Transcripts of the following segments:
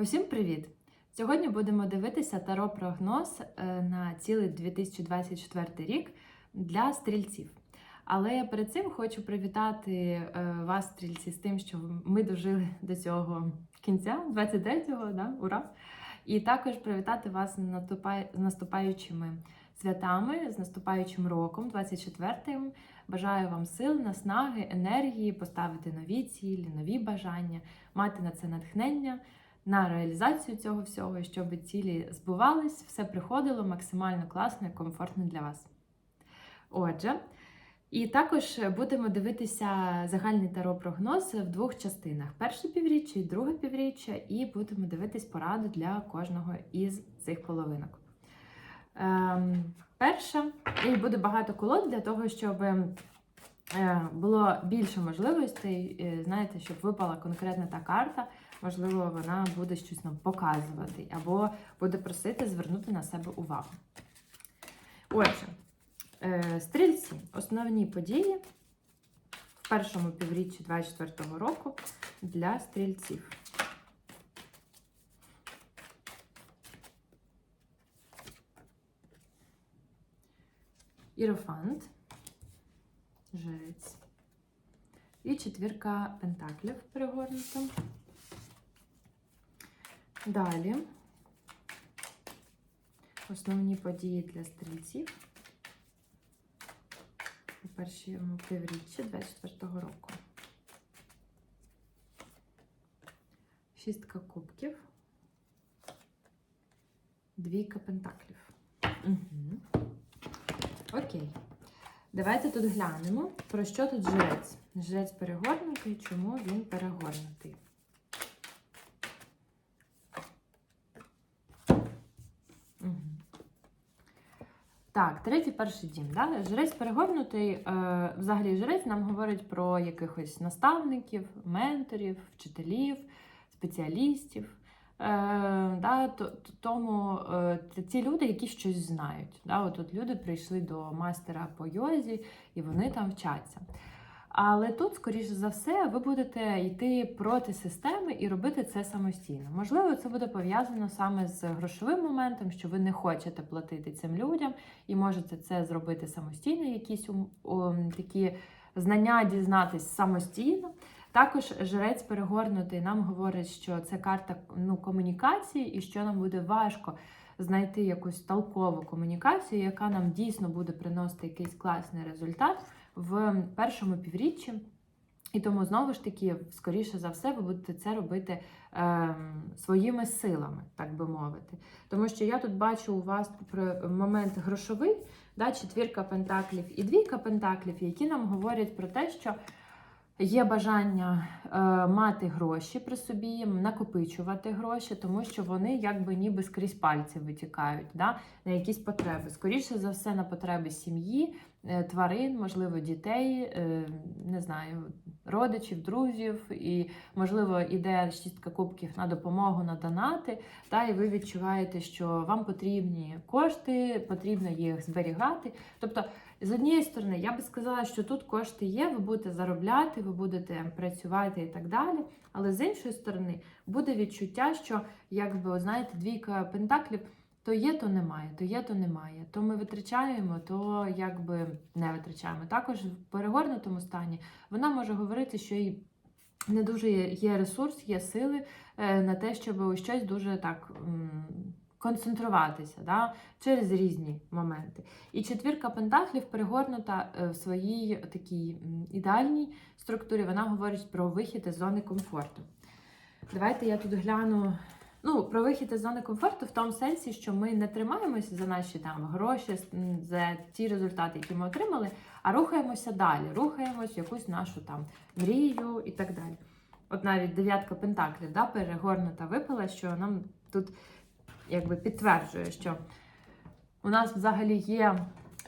Усім привіт! Сьогодні будемо дивитися таро прогноз е, на цілий 2024 рік для стрільців. Але перед цим хочу привітати е, вас, стрільці, з тим, що ми дожили до цього кінця, 23-го, да? ура! І також привітати вас з наступаючими святами, з наступаючим роком, 24-м. Бажаю вам сил, наснаги, енергії, поставити нові цілі, нові бажання, мати на це натхнення на реалізацію цього всього, щоб цілі збувались, все приходило максимально класно і комфортно для вас. Отже, і також будемо дивитися загальний таро-прогноз в двох частинах: перше півріччя і друге півріччя, і будемо дивитись пораду для кожного із цих половинок. Ем, перша, і буде багато колод для того, щоб е, було більше можливостей, е, знаєте, щоб випала конкретна та карта, можливо, вона буде щось нам показувати, або буде просити звернути на себе увагу. Отже, е, стрільці, основні події в першому півріччі 2024 року для стрільців. Ірофант, жрець. І четвірка пентаклів перегорнута. Далі основні події для стрільців у першому півріччі 24-го року. Шістка кубків, двійка пентаклів. Угу. Окей. Давайте тут глянемо, про що тут жрець. Жрець перегорнутий, чому він перегорнутий. Так, третій перший дім. Да? Жрець перегорнутий. Е, взагалі, жрець нам говорить про якихось наставників, менторів, вчителів, спеціалістів. Е, да, то, то- тому е, це ті люди, які щось знають. Да? От, от люди прийшли до майстера по йозі і вони там вчаться. Але тут, скоріше за все, ви будете йти проти системи і робити це самостійно. Можливо, це буде пов'язано саме з грошовим моментом, що ви не хочете платити цим людям і можете це зробити самостійно, якісь ум, такі знання дізнатись самостійно. Також жрець перегорнутий нам говорить, що це карта ну, комунікації, і що нам буде важко знайти якусь толкову комунікацію, яка нам дійсно буде приносити якийсь класний результат в першому півріччі. І тому знову ж таки, скоріше за все, ви будете це робити ем, своїми силами, так би мовити. Тому що я тут бачу у вас про момент грошовий, да, четвірка пентаклів і двійка пентаклів, які нам говорять про те, що є бажання е, мати гроші при собі, накопичувати гроші, тому що вони якби ніби скрізь пальці витікають да, на якісь потреби. Скоріше за все, на потреби сім'ї, е, тварин, можливо, дітей, е, не знаю, родичів, друзів, і, можливо, іде шістка кубків на допомогу, на донати, та і ви відчуваєте, що вам потрібні кошти, потрібно їх зберігати. Тобто, з однієї сторони, я би сказала, що тут кошти є, ви будете заробляти, ви будете працювати і так далі. Але з іншої сторони, буде відчуття, що, якби, знаєте, двійка пентаклів. То є, то немає, то є, то немає. То ми витрачаємо, то якби не витрачаємо. Також в перегорнутому стані вона може говорити, що і не дуже є ресурс, є сили е, на те, щоб щось дуже так концентруватися да, через різні моменти. І четвірка пентаклів перегорнута е, в своїй такій ідеальній структурі. Вона говорить про вихід із зони комфорту. Давайте я тут гляну. Ну, про вихід із зони комфорту в тому сенсі, що ми не тримаємося за наші там гроші, за ті результати, які ми отримали, а рухаємося далі, рухаємось в якусь нашу там мрію і так далі. От навіть дев'ятка пентаклів да, перегорнута випала, що нам тут якби підтверджує, що у нас взагалі є.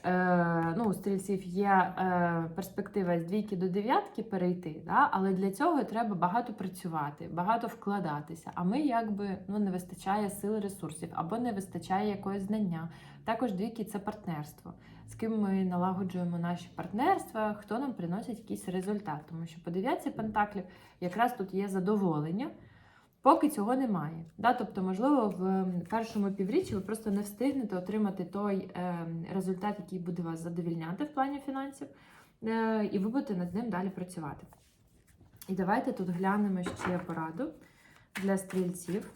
Е, ну, у стрільців є е, перспектива з двійки до дев'ятки перейти, да? але для цього треба багато працювати, багато вкладатися. А ми якби ну, не вистачає сил ресурсів або не вистачає якогось знання. Також двійки це партнерство. З ким ми налагоджуємо наші партнерства, хто нам приносить якийсь результат. Тому що по дев'ятці пентаклів якраз тут є задоволення. Поки цього немає. Да? Тобто, можливо, в першому півріччі ви просто не встигнете отримати той е, результат, який буде вас задовільняти в плані фінансів, е, і ви будете над ним далі працювати. І давайте тут глянемо ще пораду для стрільців.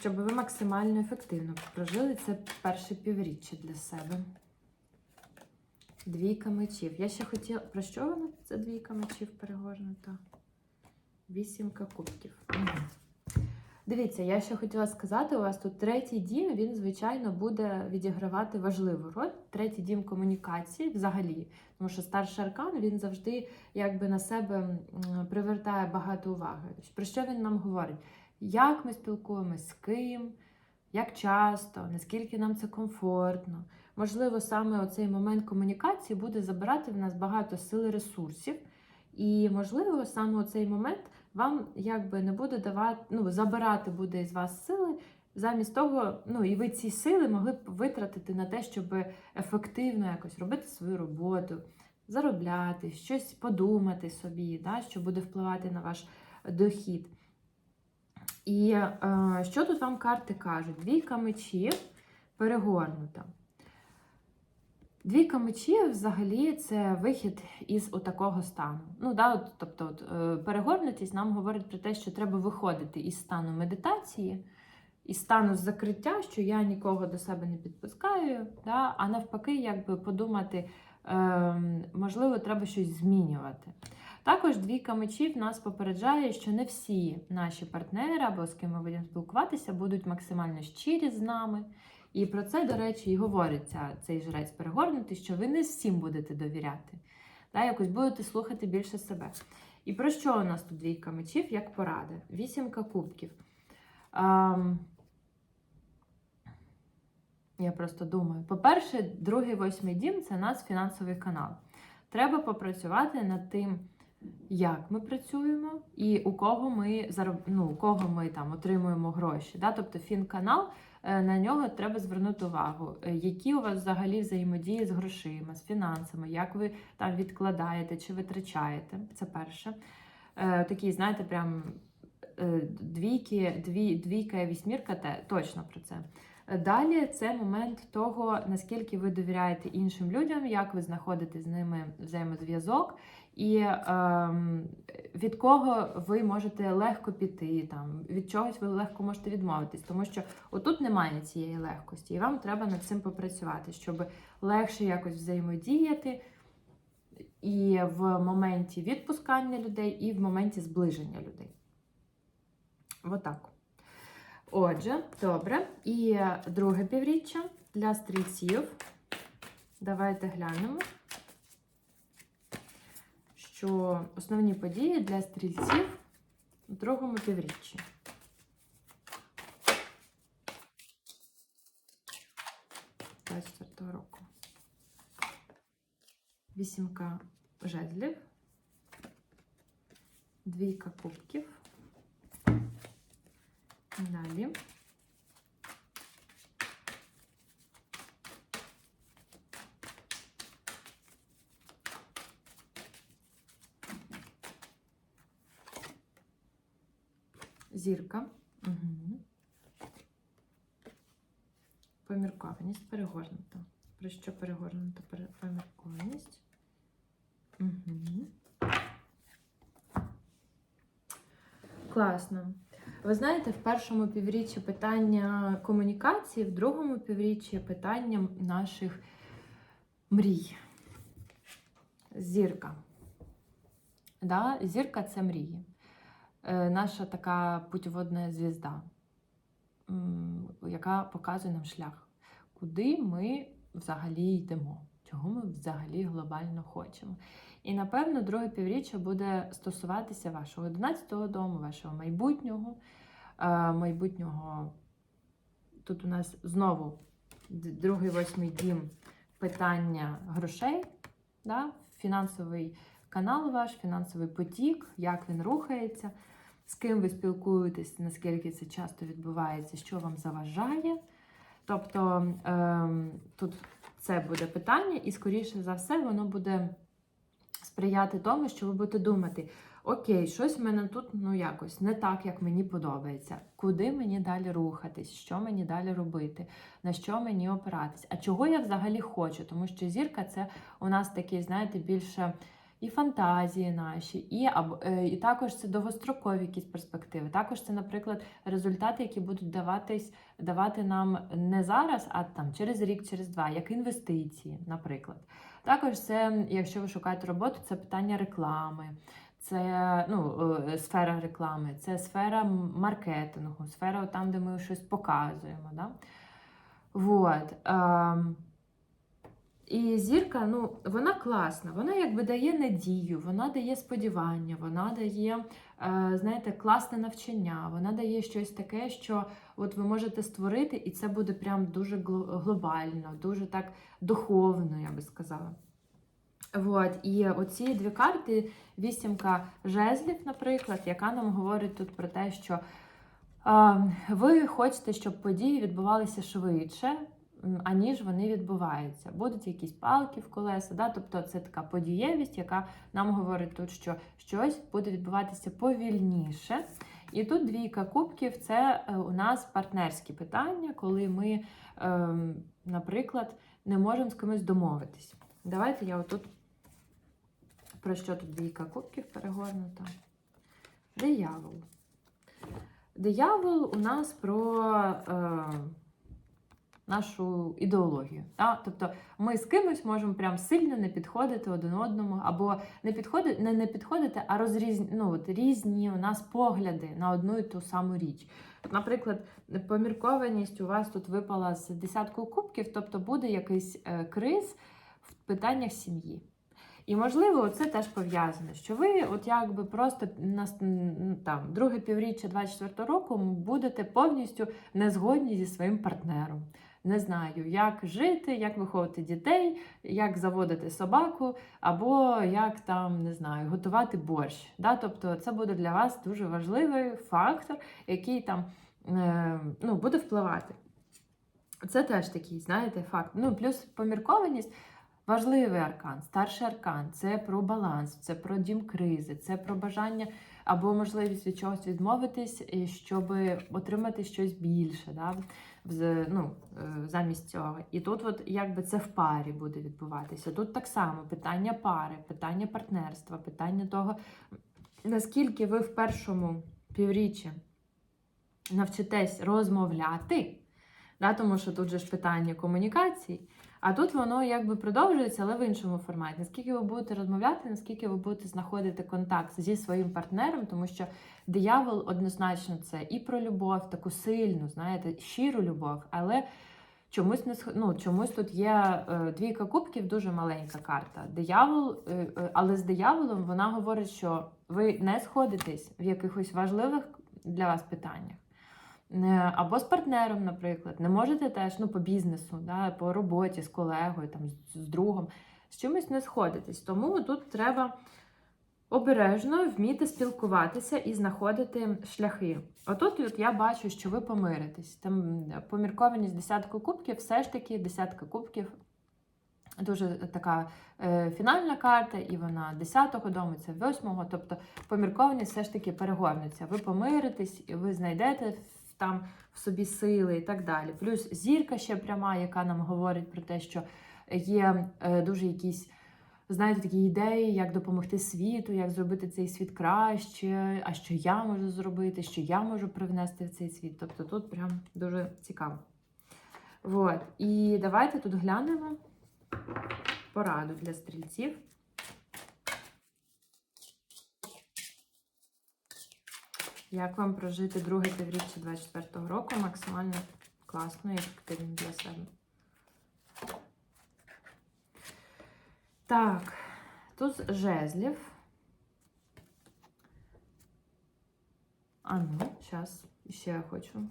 Щоб ви максимально ефективно прожили це перше півріччя для себе. Двійка мечів. Я ще хотіла. Про що вона? Це двійка мечів перегорнута? Вісімка кубків. Дивіться, я ще хотіла сказати, у вас тут третій дім, він, звичайно, буде відігравати важливу роль. Третій дім комунікації взагалі. Тому що старший аркан він завжди якби на себе привертає багато уваги. Про що він нам говорить? Як ми спілкуємось, з ким, як часто, наскільки нам це комфортно. Можливо, саме оцей момент комунікації буде забирати в нас багато сил і ресурсів. І, можливо, саме оцей момент вам якби не буде давати, ну, забирати буде із вас сили, замість того, ну, і ви ці сили могли б витратити на те, щоб ефективно якось робити свою роботу, заробляти, щось подумати собі, да, що буде впливати на ваш дохід. І е, що тут вам карти кажуть? Двійка мечів перегорнута. Двійка мечів взагалі це вихід із отакого стану. Ну, да, от, тобто, от, е, перегорнутість нам говорить про те, що треба виходити із стану медитації, із стану закриття, що я нікого до себе не підпускаю, да, а навпаки, якби подумати, е, можливо, треба щось змінювати. Також двійка мечів нас попереджає, що не всі наші партнери або з ким ми будемо спілкуватися, будуть максимально щирі з нами. І про це, до речі, і говориться цей жрець перегорнутий, що ви не всім будете довіряти. Да, якось будете слухати більше себе. І про що у нас тут двійка мечів, як порада? Вісімка кубків. Ам... Я просто думаю. По-перше, другий восьмий дім це наш фінансовий канал. Треба попрацювати над тим, як ми працюємо і у кого ми зароб... ну, у кого ми там отримуємо гроші. Да? Тобто фінканал, е, на нього треба звернути увагу, Е, які у вас взагалі взаємодії з грошима, з фінансами, як ви там відкладаєте чи витрачаєте. Це перше. Е, Такі, знаєте, прям двійки, дві, двійка і вісьмірка, те, точно про це. Далі це момент того, наскільки ви довіряєте іншим людям, як ви знаходите з ними взаємозв'язок, і ем, від кого ви можете легко піти, там, від чогось ви легко можете відмовитись, тому що отут немає цієї легкості, і вам треба над цим попрацювати, щоб легше якось взаємодіяти і в моменті відпускання людей, і в моменті зближення людей. Отак. Отже, добре. І друге півріччя для стрільців. Давайте глянемо, що основні події для стрільців у другому півріччі. року. Вісімка жезлів, двійка кубків. Далі. Зірка. Угу. Поміркованість перегорнута. Про що перегорнута поміркованість? Угу. Класно. Ви знаєте, в першому півріччі питання комунікації, в другому півріччі питання наших мрій. Зірка. Да? Зірка це мрії. Е, наша така путіводна звізда, яка показує нам шлях, куди ми взагалі йдемо, чого ми взагалі глобально хочемо. І напевно, друге півріччя буде стосуватися вашого 11-го дому, вашого майбутнього. Е, майбутнього. Тут у нас знову другий восьмий дім питання грошей, да? фінансовий канал ваш, фінансовий потік, як він рухається, з ким ви спілкуєтесь, наскільки це часто відбувається, що вам заважає. Тобто ем, тут це буде питання, і, скоріше за все, воно буде сприяти тому, що ви будете думати: окей, щось в мене тут ну якось не так, як мені подобається. Куди мені далі рухатись, що мені далі робити, на що мені опиратись? А чого я взагалі хочу? Тому що зірка це у нас такий, знаєте, більше. І фантазії наші, і е, і також це довгострокові якісь перспективи. Також це, наприклад, результати, які будуть даватись давати нам не зараз, а там через рік, через два, як інвестиції, наприклад. Також це, якщо ви шукаєте роботу, це питання реклами, це ну, е, сфера реклами, це сфера маркетингу, сфера там, де ми щось показуємо. Да? Вот. Ем, і зірка, ну, вона класна, вона якби дає надію, вона дає сподівання, вона дає, е, знаєте, класне навчання, вона дає щось таке, що от ви можете створити, і це буде прям дуже глобально, дуже так духовно, я би сказала. Вот. І оці дві карти, вісімка жезлів, наприклад, яка нам говорить тут про те, що ви хочете, щоб події відбувалися швидше, аніж вони відбуваються. Будуть якісь палки в колеса, да? тобто це така подієвість, яка нам говорить тут, що щось буде відбуватися повільніше. І тут двійка кубків це е, у нас партнерські питання, коли ми, ем, наприклад, не можемо з кимось домовитись. Давайте я отут про що тут двійка кубків перегорнута. Диявол. Диявол у нас про е, нашу ідеологію. Да? Тобто ми з кимось можемо прям сильно не підходити один одному, або не підходити, не, не підходити, а розрізні, ну, от, різні у нас погляди на одну і ту саму річ. Наприклад, поміркованість у вас тут випала з десятку кубків, тобто буде якийсь е, криз в питаннях сім'ї. І можливо, це теж пов'язане, що ви, от якби просто на там друге півріччя 24 року будете повністю не згодні зі своїм партнером. Не знаю, як жити, як виховувати дітей, як заводити собаку, або як там не знаю, готувати борщ. Да? Тобто, це буде для вас дуже важливий фактор, який там е, ну, буде впливати. Це теж такий, знаєте, факт. Ну, плюс поміркованість. Важливий аркан, старший аркан це про баланс, це про дім кризи, це про бажання або можливість від чогось відмовитись, щоб отримати щось більше, да? ну, е, замість цього. І тут, от, якби це в парі буде відбуватися. Тут так само питання пари, питання партнерства, питання того, наскільки ви в першому півріччі навчитесь розмовляти, да? тому що тут же ж питання комунікації. А тут воно якби продовжується, але в іншому форматі. Наскільки ви будете розмовляти, наскільки ви будете знаходити контакт зі своїм партнером, тому що диявол однозначно це і про любов, таку сильну, знаєте, щиру любов, але чомусь не ну, чомусь тут є е, двійка кубків, дуже маленька карта. Диявол, е, е, але з дияволом вона говорить, що ви не сходитесь в якихось важливих для вас питаннях. Або з партнером, наприклад, не можете теж ну, по бізнесу, да, по роботі, з колегою, там, з, другом, з чимось не сходитись. Тому тут треба обережно вміти спілкуватися і знаходити шляхи. Отут от я бачу, що ви помиритесь. Там поміркованість десятку кубків, все ж таки десятка кубків. Дуже така е, фінальна карта, і вона 10-го дому, це 8-го. Тобто поміркованість все ж таки перегорнеться. Ви помиритесь, і ви знайдете в- там в собі сили і так далі. Плюс зірка ще пряма, яка нам говорить про те, що є е, дуже якісь, знаєте, такі ідеї, як допомогти світу, як зробити цей світ краще, а що я можу зробити, що я можу привнести в цей світ. Тобто тут прям дуже цікаво. Вот. І давайте тут глянемо пораду для стрільців. Як вам прожити друге півріччя 24-го року максимально класно і ефективно для себе? Так, тут жезлів. А ну, зараз ще я хочу.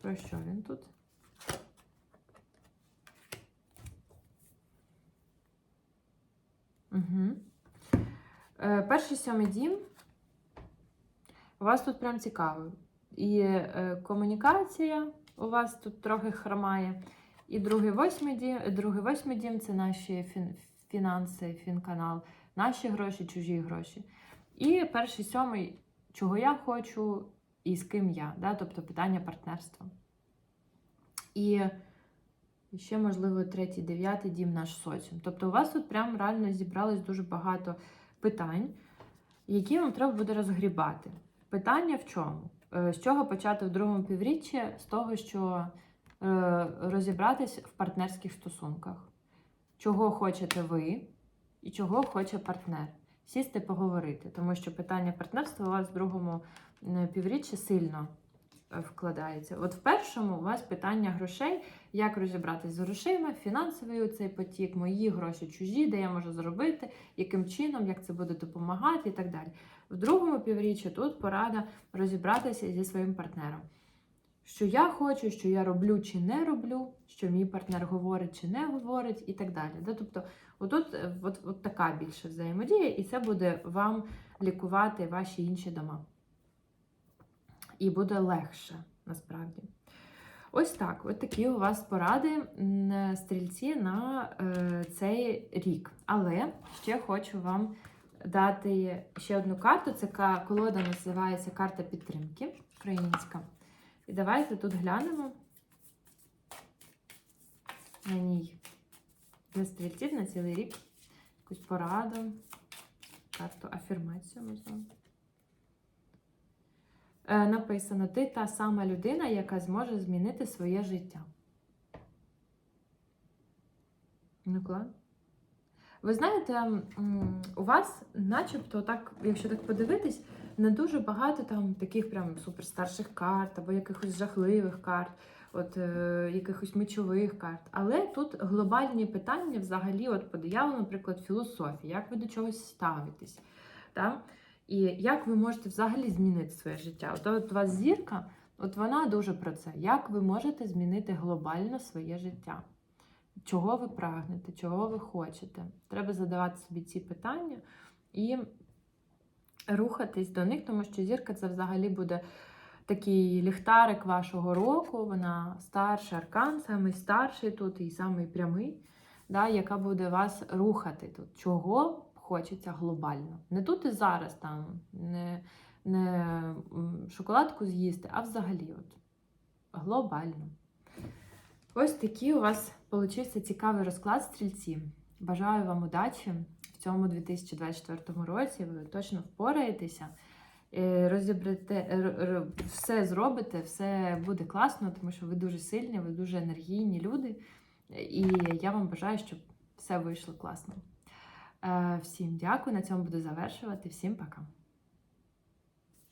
Про що він тут? Угу. Перший сьомий дім. Вас тут прям цікаво. І е, комунікація у вас тут трохи хромає. І другий восьмий дім, другий восьмий дім це наші фін, фінанси, фінканал, наші гроші, чужі гроші. І перший сьомий, чого я хочу і з ким я, да? тобто питання партнерства. І ще, можливо, третій, дев'ятий дім наш соціум. Тобто, у вас тут прям реально зібралось дуже багато питань, які вам треба буде розгрібати. Питання в чому? Е, З чого почати в другому півріччі? З того, що е, розібратись в партнерських стосунках. Чого хочете ви і чого хоче партнер. Сісти поговорити, тому що питання партнерства у вас в другому е, півріччі сильно вкладається. От в першому у вас питання грошей, як розібратись з грошима, фінансовий цей потік, мої гроші чужі, де я можу зробити, яким чином, як це буде допомагати і так далі. В другому півріччі тут порада розібратися зі своїм партнером. Що я хочу, що я роблю чи не роблю, що мій партнер говорить чи не говорить, і так далі. Да? Тобто, отут е, от, от така більше взаємодія, і це буде вам лікувати ваші інші дома. І буде легше насправді. Ось так, от такі у вас поради м, стрільці на е, цей рік. Але ще хочу вам дати ще одну карту. Це колода називається Карта підтримки українська. І давайте тут глянемо на ній для стрільців на цілий рік. Якусь пораду, карту афірмацію можливо. Е, написано: ти та сама людина, яка зможе змінити своє життя. Ну, клас. Ви знаєте, у вас, начебто, так, якщо так подивитись, не дуже багато там таких прям суперстарших карт або якихось жахливих карт, от е, якихось мечових карт. Але тут глобальні питання взагалі, от по дияволу, наприклад, філософії, як ви до чогось ставитесь. Да? І як ви можете взагалі змінити своє життя? От, от у вас зірка, от вона дуже про це. Як ви можете змінити глобально своє життя? Чого ви прагнете, чого ви хочете? Треба задавати собі ці питання і рухатись до них, тому що зірка це взагалі буде такий ліхтарик вашого року. Вона старший аркан, самий старший тут і самий прямий, да, яка буде вас рухати тут. Чого хочеться глобально. Не тут і зараз там, не, не шоколадку з'їсти, а взагалі от глобально. Ось такий у вас получився цікавий розклад стрільці. Бажаю вам удачі в цьому 2024 році. Ви точно впораєтеся, е, розібрете, все зробите, все буде класно, тому що ви дуже сильні, ви дуже енергійні люди. І я вам бажаю, щоб все вийшло класно. Е, Всім дякую. На цьому буду завершувати. Всім пока.